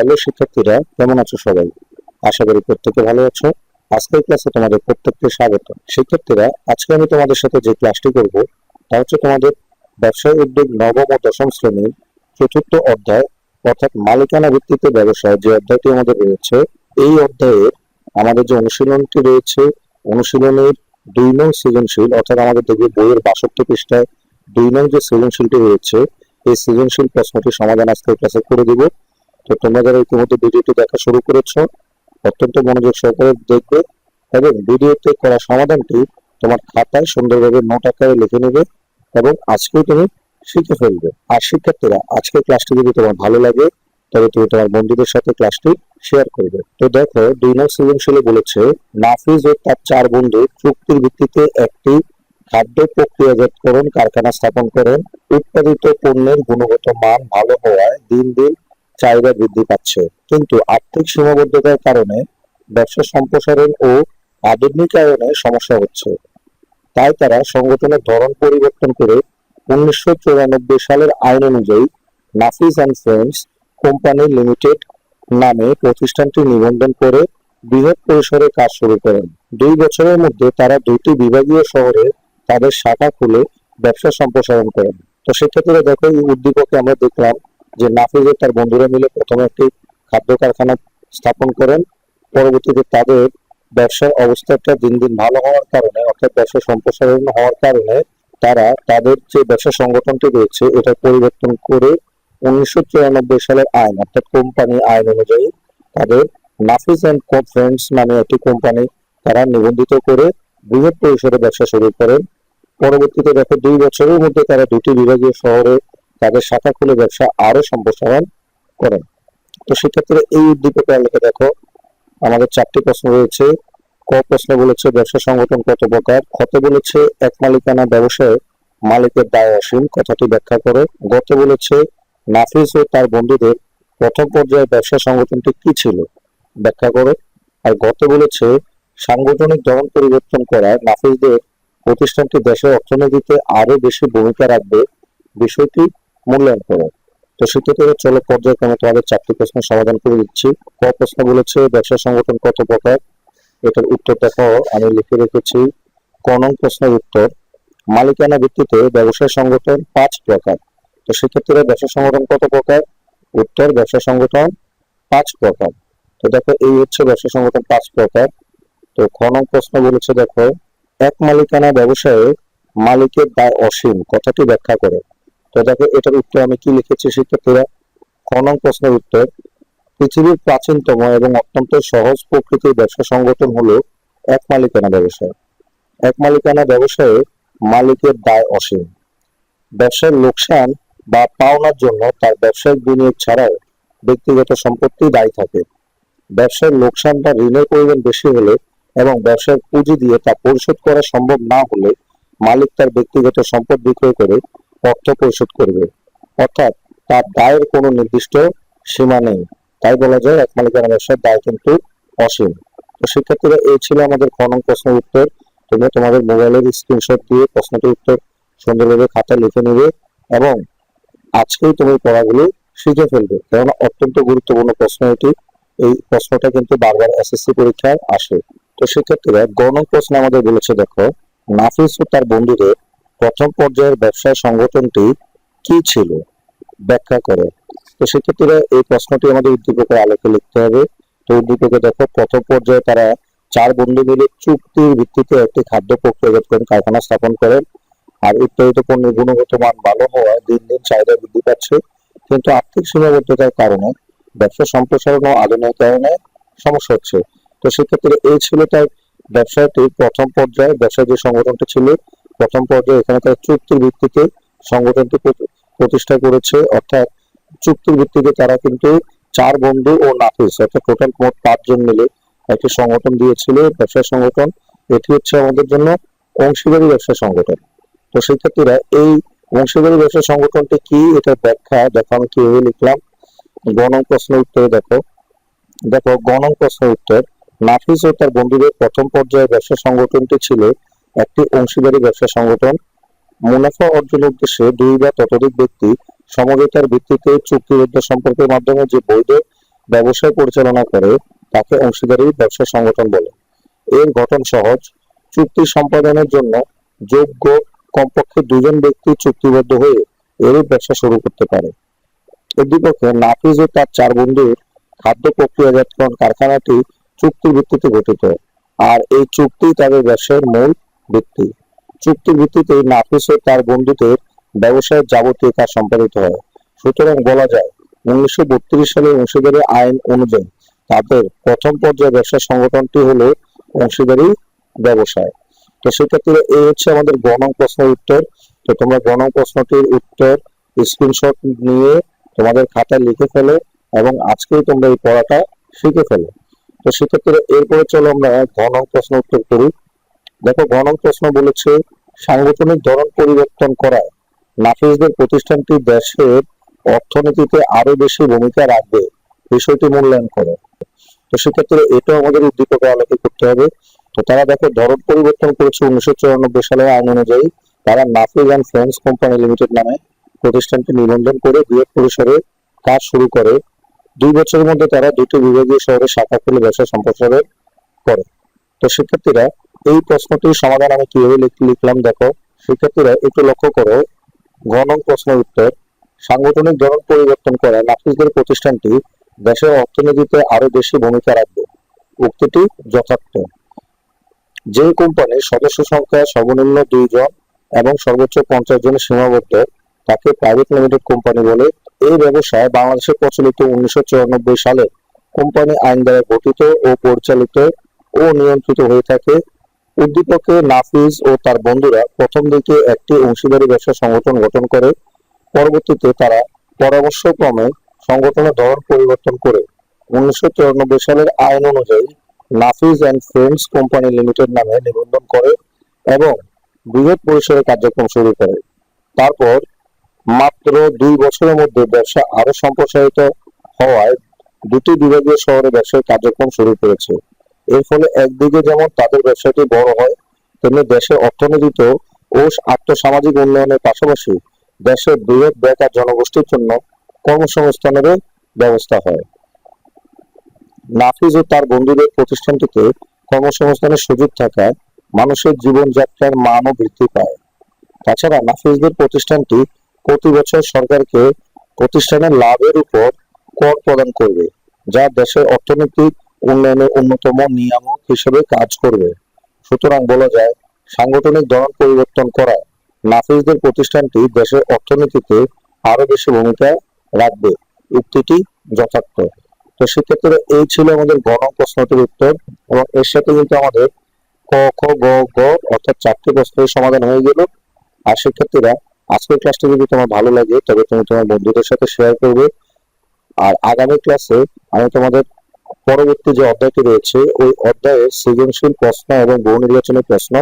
Hello শিক্ষার্থীরা, কেমন আছো সবাই? আশা করি প্রত্যেকে ভালো আছো। আজকের ক্লাসে তোমাদের প্রত্যেককে স্বাগত। শিক্ষার্থীরা, আজকে আমি তোমাদের সাথে যে ক্লাসটি করব, তা হচ্ছে তোমাদের ব্যবসায় উদ্যোগ নবম ও দশম শ্রেণির চতুর্থ অধ্যায়, অর্থাৎ মালিকানা ভিত্তিতে ব্যবসায় যে অধ্যায়টি আমাদের রয়েছে, এই অধ্যায়ের আমাদের যে অনুশীলনটি রয়েছে, অনুশীলনের দুই নং সৃজনশীল, অর্থাৎ আমাদের দেখবে বইয়ের বাষট্টি পৃষ্ঠায় দুই নং যে সৃজনশীলটি রয়েছে, এই সৃজনশীল প্রশ্নটি সমাধান আজকের ক্লাসে করে দিব। তো তোমরা যারা ইতিমধ্যে ভিডিওটি দেখা শুরু করেছ, অত্যন্ত মনোযোগ সহকারে দেখবে এবং ভিডিওতে করা সমাধানটি তোমার খাতায় সুন্দরভাবে নোট আকারে লিখে নেবে এবং আজকেই তুমি শিখে ফেলবে। আর শিক্ষার্থীরা আজকের ক্লাসটি যদি তোমার ভালো লাগে তবে তুমি তোমার বন্ধুদের সাথে ক্লাসটি শেয়ার করবে। তো দেখো দুই নং সৃজনশীলে বলেছে নাফিজ ও তার চার বন্ধু চুক্তির ভিত্তিতে একটি খাদ্য প্রক্রিয়াজাতকরণ কারখানা স্থাপন করেন। উৎপাদিত পণ্যের গুণগত মান ভালো হওয়ায় দিন দিন চাহিদা বৃদ্ধি পাচ্ছে। কিন্তু আর্থিক সীমাবদ্ধতার কারণে ব্যবসা সম্প্রসারণ ও আধুনিকায়নে সমস্যা হচ্ছে। তাই তারা সংগঠনের ধরন পরিবর্তন করে উনিশশো চুরানব্বই সালের আইন অনুযায়ী Nafis and friends company limited নামে প্রতিষ্ঠানটি নিবন্ধন করে বৃহৎ পরিসরে কাজ শুরু করেন। দুই বছরের মধ্যে তারা দুইটি বিভাগীয় শহরে তাদের শাখা খুলে ব্যবসা সম্প্রসারণ করেন। তো সেক্ষেত্রে দেখো এই উদ্দীপকে আমরা দেখলাম যে নাফিজ ও তার বন্ধুরা মিলে প্রথমে একটি খাদ্য কারখানা স্থাপন করেন। পরবর্তীতে তাদের ব্যবসার অবস্থাটা দিন দিন ভালো হওয়ার কারণে, অর্থাৎ ব্যবসা সম্প্রসারণ হওয়ার কারণে তারা তাদের যে ব্যবসা সংগঠনটি রয়েছে, এটা পরিবর্তন করে উনিশশো চুরানব্বই সালের আইন, অর্থাৎ কোম্পানি আইন অনুযায়ী তাদের নাফিস অ্যান্ড কো ফ্রেন্ডস নামে একটি কোম্পানি তারা নিবন্ধিত করে বৃহৎ পরিসরে ব্যবসা শুরু করেন। পরবর্তীতে দেখো দুই বছরের মধ্যে তারা দুটি বিভাগীয় শহরে তাদের শাখা খুলে ব্যবসা আরও সম্প্রসারণ করেন তো সেক্ষেত্রে এই উদ্দীপকে আলোকে দেখো, আমাদের চারটি প্রশ্ন রয়েছে। ক প্রশ্ন বলেছে, ব্যবসা সংগঠন কত প্রকার? ক্ষত বলেছে, এক মালিকানা ব্যবসায় মালিকের দায় অসীম, কথাটি ব্যাখ্যা করে। গত বলেছে, নাফিস ও তার বন্ধুদের প্রথম পর্যায়ে ব্যবসা সংগঠনটি কি ছিল? ব্যাখ্যা করে। আর গত বলেছে, সাংগঠনিক ধরন পরিবর্তন করায় নাফিসদের প্রতিষ্ঠানটি দেশের অর্থনীতিতে আরও বেশি ভূমিকা রাখবে। বিষয়টি মূল্যায়ন করে। তো সেক্ষেত্রে চলো পর্যায়ক্রমে তোমাদের চারটি প্রশ্ন সমাধান করে দিচ্ছি। ক প্রশ্ন বলেছে, ব্যবসা সংগঠন কত প্রকার? এটার উত্তর দেখো, আমি লিখে রেখেছি। ক নং প্রশ্নের উত্তর, মালিকানা ভিত্তিতে ব্যবসায় সংগঠন পাঁচ প্রকার। তো সেক্ষেত্রে ব্যবসা সংগঠন কত প্রকার? উত্তর, ব্যবসা সংগঠন পাঁচ প্রকার। তো দেখো, এই হচ্ছে ব্যবসা সংগঠন পাঁচ প্রকার। তো খ নং প্রশ্ন বলেছে, দেখো, এক মালিকানা ব্যবসায়ে মালিকের দায় অসীম। কথাটি ব্যাখ্যা করে। তো দেখো, এটার উত্তর আমি কি লিখেছি? শিক্ষার্থীরা খ নং প্রশ্নের উত্তর। পৃথিবীর প্রাচীনতম এবং অত্যন্ত সহজ প্রকৃতির ব্যবসা সংগঠন হলো এক মালিকানা ব্যবসায়। এক মালিকানা ব্যবসায়ে মালিকের দায় অসীম। ব্যবসার লোকসান বা পাওনার জন্য তার ব্যবসায়িক বিনিয়োগ ছাড়াও ব্যক্তিগত সম্পত্তি দায়ী থাকে। ব্যবসার লোকসান বা ঋণের পরিমাণ বেশি হলে এবং ব্যবসার পুঁজি দিয়ে তা পরিশোধ করা সম্ভব না হলে মালিক তার ব্যক্তিগত সম্পদ বিক্রয় করে অর্থ পরিশোধ করবে। অর্থাৎ তার দায়ের কোনো নির্দিষ্ট সীমা নেই। তাই বলা যায়, এক মালিকানা ব্যবসার দায় কিন্তু অসীম। তো শিক্ষার্থীরা এই ছিল আমাদের খ নং প্রশ্নের উত্তর। তুমি তোমাদের মোবাইলের স্ক্রিনশট দিয়ে প্রশ্নটির উত্তর সুন্দরভাবে খাতা লিখে নেবে এবং আজকেই তুমি পড়াগুলি শিখে ফেলবে। কেননা অত্যন্ত গুরুত্বপূর্ণ প্রশ্ন এটি। এই প্রশ্নটা কিন্তু বারবার এসএসসি পরীক্ষায় আসে। তো শিক্ষার্থীরা গণ প্রশ্ন আমাদের বলেছে, দেখো, নাফিস ও তার বন্ধুদের প্রথম পর্যায়ের ব্যবসা সংগঠনটি কি ছিল? ব্যাখ্যা করে। তো সেক্ষেত্রে এই প্রশ্নটি আমাদের উদ্দীপকের আলোকে লিখতে হবে। তো উদ্দীপকে দেখো, প্রথম পর্যায়ে তারা চার বন্ধু মিলে চুক্তির ভিত্তিতে একটি খাদ্য প্রক্রিয়াজাতকরণ কারখানা স্থাপন করেন। আর উৎপাদিত পণ্যের গুণগত মান ভালো হওয়ায় দিন দিন চাহিদা বৃদ্ধি পাচ্ছে। কিন্তু আর্থিক সীমাবদ্ধতার কারণে ব্যবসা সম্প্রসারণ ও আধুনিক কারণে সমস্যা হচ্ছে। তো সেক্ষেত্রে এই ছিল তার ব্যবসাটির প্রথম পর্যায়ে ব্যবসা যে সংগঠনটি ছিল প্রথম পর্যায়ে এখানে তারা চুক্তির ভিত্তিতে সংগঠনটি প্রতি- প্রতিষ্ঠা করেছে। অর্থাৎ চুক্তির ভিত্তিতে তারা কিন্তু চার বন্ধু ও নাফিস, অর্থাৎ টোটাল মোট পাঁচজন মিলে একটি সংগঠন দিয়েছিল, ব্যবসা সংগঠন। এটি হচ্ছে আমাদের জন্য অংশীদারি ব্যবসা সংগঠন। তো শিক্ষার্থীরা, এই অংশীদারি ব্যবসা সংগঠনটি কি? এটা ব্যাখ্যা দেখো, আমি কীভাবে লিখলাম। গণং প্রশ্ন উত্তরে দেখো। দেখো গণং প্রশ্নের উত্তর। নাফিস ও তার বন্ধুদের প্রথম পর্যায়ে ব্যবসা সংগঠনটি ছিল একটি অংশীদারি ব্যবসা সংগঠন। মুনাফা অর্জনের উদ্দেশ্যে দুই বা ততোধিক ব্যক্তি সমঝোতার ভিত্তিতে চুক্তিবদ্ধ সম্পর্কের মাধ্যমে যে বৈধ ব্যবসায় পরিচালনা করে, তাকে অংশীদারি ব্যবসা সংগঠন বলে। এর গঠন সহজ। চুক্তি সম্পাদনের জন্য যোগ্য কমপক্ষে দুজন ব্যক্তি চুক্তিবদ্ধ হয়ে এরূপ ব্যবসা শুরু করতে পারে। উদ্দীপকে নাফিজ ও তার চার বন্ধুর খাদ্য প্রক্রিয়াজাতকরণ কারখানাটি চুক্তির ভিত্তিতে গঠিত। আর এই চুক্তি তাদের ব্যবসায়ের মূল ভিত্তি চুক্তির ভিত্তিতে নাফিস ও তার বন্ধুদের ব্যবসায়ের যাবতীয় কাজ সম্পাদিত হয়। সুতরাং বলা যায়, উনিশশো সালের অংশীদারি আইন অনুযায়ী তাদের প্রথম পর্যায়ে ব্যবসা সংগঠনটি হলো অংশীদারি ব্যবসায়। তো সেক্ষেত্রে এই হচ্ছে আমাদের গণং প্রশ্নের উত্তর। তো তোমরা গণং প্রশ্নটির উত্তর স্ক্রিনশট নিয়ে তোমাদের খাতায় লিখে ফেলো এবং আজকেই তোমরা এই পড়াটা শিখে ফেলো। তো সেক্ষেত্রে এরপরে চলো আমরা গণং প্রশ্ন উত্তর করি। দেখো গণং প্রশ্ন বলেছে, সাংগঠনিক ধরন পরিবর্তন করায় নাফিসদের প্রতিষ্ঠানটি দেশের অর্থনীতিতে আরও বেশি ভূমিকা রাখবে, বিষয়টি মূল্যায়ন করে। তো সেক্ষেত্রে এটাও আমাদের উদ্দীপকে আলোকে করতে হবে। তো তারা দেখো, ধরন পরিবর্তন করেছে উনিশশো চুরানব্বই সালে আইন অনুযায়ী। তারা Nafiz and friends company limited নামে প্রতিষ্ঠানটি নিবন্ধন করে বৃহৎ পরিসরে কাজ শুরু করে। দুই বছরের মধ্যে তারা দুটি বিভাগীয় শহরে শাখা খুলে ব্যবসা সম্প্রসারণ করে। তো শিক্ষার্থীরা এই প্রশ্নটির সমাধান আমি কীভাবে লিখলাম দেখো শিক্ষার্থীরা একটু লক্ষ্য করো, ঘন প্রশ্নের উত্তর, সাংগঠনিক ধরন পরিবর্তন করে নাফিসদের প্রতিষ্ঠানটি দেশের অর্থনীতিতে আরও বেশি ভূমিকা রাখবে। উক্তিটি যথার্থ। যে কোম্পানির সদস্য সংখ্যা সর্বনিম্ন দুই জন এবং সর্বোচ্চ পঞ্চাশ জনের সীমাবদ্ধ, তাকে প্রাইভেট লিমিটেড কোম্পানি বলে এই ব্যবসায় বাংলাদেশে প্রচলিত উনিশশো চুরানব্বই সালে কোম্পানি আইন দ্বারা গঠিত ও পরিচালিত ও নিয়ন্ত্রিত হয়ে থাকে। উদ্দীপকে নাফিজ ও তার বন্ধুরা প্রথম দিকে একটি অংশীদারি ব্যবসা সংগঠন গঠন করে, পরবর্তীতে তারা পরামর্শক্রমে সংগঠনের ধরন পরিবর্তন করে। উনিশশো চুরানব্বই সালের আইন অনুযায়ী Nafiz and friends company limited নামে নিবন্ধন করে এবং বৃহৎ পরিসরে কার্যক্রম শুরু করে। তারপর মাত্র দুই বছরের মধ্যে ব্যবসা আরও সম্প্রসারিত হওয়ায় দুটি বিভাগীয় শহরে ব্যবসায়িক কার্যক্রম শুরু করেছে। এর ফলে একদিকে যেমন তাদের ব্যবসাটি বড় হয়, তেমনি দেশের অর্থনীতিতে ও আর্থসামাজিক উন্নয়নের পাশাপাশি দেশের বৃহৎ বেকার জনগোষ্ঠীর জন্য কর্মসংস্থানেরও ব্যবস্থা হয়। নাফিজ ও তার বন্ধুদের প্রতিষ্ঠানটিতে কর্মসংস্থানের সুযোগ থাকায় মানুষের জীবনযাত্রার মানও বৃদ্ধি পায়। তাছাড়া নাফিজদের প্রতিষ্ঠানটি প্রতি বছর সরকারকে প্রতিষ্ঠানের লাভের উপর কর প্রদান করবে, যা দেশের অর্থনৈতিক উন্নয়নের অন্যতম নিয়ামক হিসেবে কাজ করবে। সুতরাং বলা যায়, সাংগঠনিক ধরন পরিবর্তন করায় নাফিজদের প্রতিষ্ঠানটি দেশের অর্থনীতিতে আরও বেশি ভূমিকা রাখবে, উক্তিটি যথার্থ। তো সেক্ষেত্রে এই ছিল আমাদের গণ প্রশ্নটির উত্তর এবং এর সাথে কিন্তু আমাদের ক, খ, গ গ অর্থাৎ চারটি প্রশ্নের সমাধান হয়ে গেল। আর শিক্ষার্থীরা আজকের ক্লাসটি যদি তোমার ভালো লাগে, তবে তুমি তোমার বন্ধুদের সাথে শেয়ার করবে। আর আগামী ক্লাসে আমি তোমাদের পরবর্তী যে অধ্যায়টি রয়েছে, ওই অধ্যায়ে সৃজনশীল প্রশ্ন এবং বহু নির্বাচনের প্রশ্ন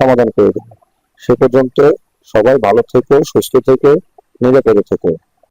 সমাধান করে দেবে। সে পর্যন্ত সবাই ভালো থেকে, সুস্থ থেকে, নিরাপদে থেকো।